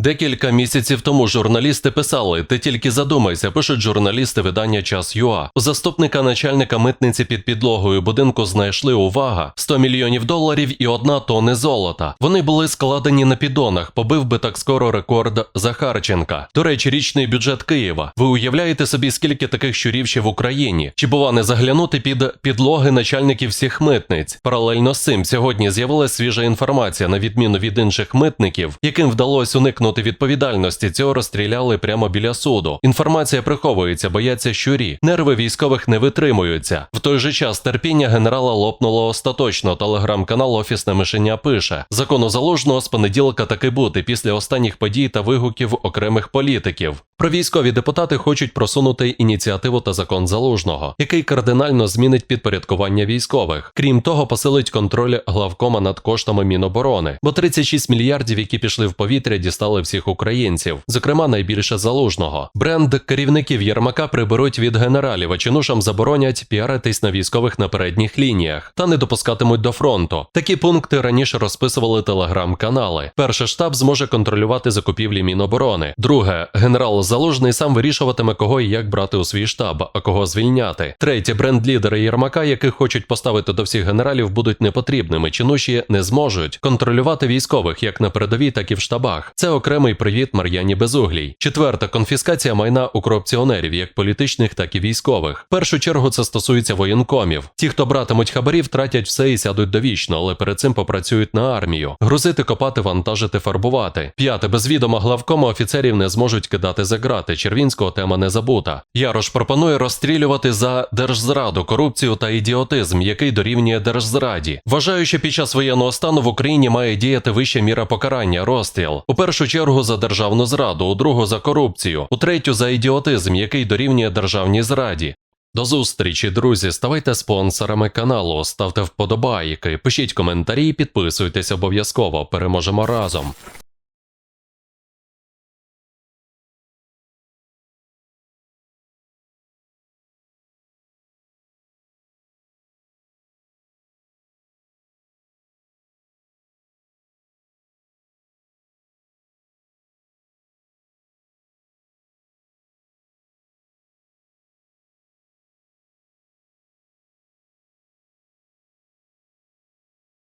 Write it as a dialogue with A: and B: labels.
A: Декілька місяців тому журналісти писали: ти тільки задумайся, пишуть журналісти видання Час ЮА. У заступника начальника митниці під підлогою будинку знайшли увага 100 мільйонів доларів і одна тони золота. Вони були складені на піддонах. Побив би так скоро рекорд Захарченка. До речі, річний бюджет Києва. Ви уявляєте собі, скільки таких щурів ще в Україні? Чи бува не заглянути під підлоги начальників всіх митниць? Паралельно з цим сьогодні з'явилася свіжа інформація, на відміну від інших митників, яким вдалося уникнути відповідальності. Цього розстріляли прямо біля суду. Інформація приховується, бояться щурі. Нерви військових не витримуються. В той же час терпіння генерала лопнуло остаточно. Телеграм-канал Офісне мишення пише: закону заложного з понеділка таки бути після останніх подій та вигуків окремих політиків. Про військові депутати хочуть просунути ініціативу та закон залужного, який кардинально змінить підпорядкування військових. Крім того, посилить контроль главкома над коштами Міноборони, бо 36 мільярдів, які пішли в повітря, дістали всіх українців, зокрема найбільше залужного. Бренд керівників Єрмака приберуть від генералів, а чинушам заборонять піаритись на військових на передніх лініях та не допускатимуть до фронту. Такі пункти раніше розписували телеграм-канали. Перший штаб зможе контролювати закупівлі Міноборони. Друге, генерал Залужний сам вирішуватиме, кого і як брати у свій штаб, а кого звільняти. Третє, бренд-лідери Єрмака, яких хочуть поставити до всіх генералів, будуть непотрібними. Чинуші не зможуть контролювати військових як на передовій, так і в штабах. Це окремий привіт Мар'яні Безуглій. Четверта конфіскація майна у корупціонерів, як політичних, так і військових. В першу чергу це стосується воєнкомів. Ті, хто братимуть хабарів, втратять все і сядуть довічно, але перед цим попрацюють на армію. Грузити, копати, вантажити, фарбувати. П'яте, без відома главкома офіцерів не зможуть кидати за грати. Червінського тема не забута. Ярош пропонує розстрілювати за держзраду, корупцію та ідіотизм, який дорівнює держзраді. Вважаю, що під час воєнного стану в Україні має діяти вища міра покарання розстріл. У першу чергу за державну зраду, у другу за корупцію, у третю за ідіотизм, який дорівнює державній зраді. До зустрічі, друзі. Ставайте спонсорами каналу, ставте вподобайки, пишіть коментарі, підписуйтесь обов'язково. Переможемо разом.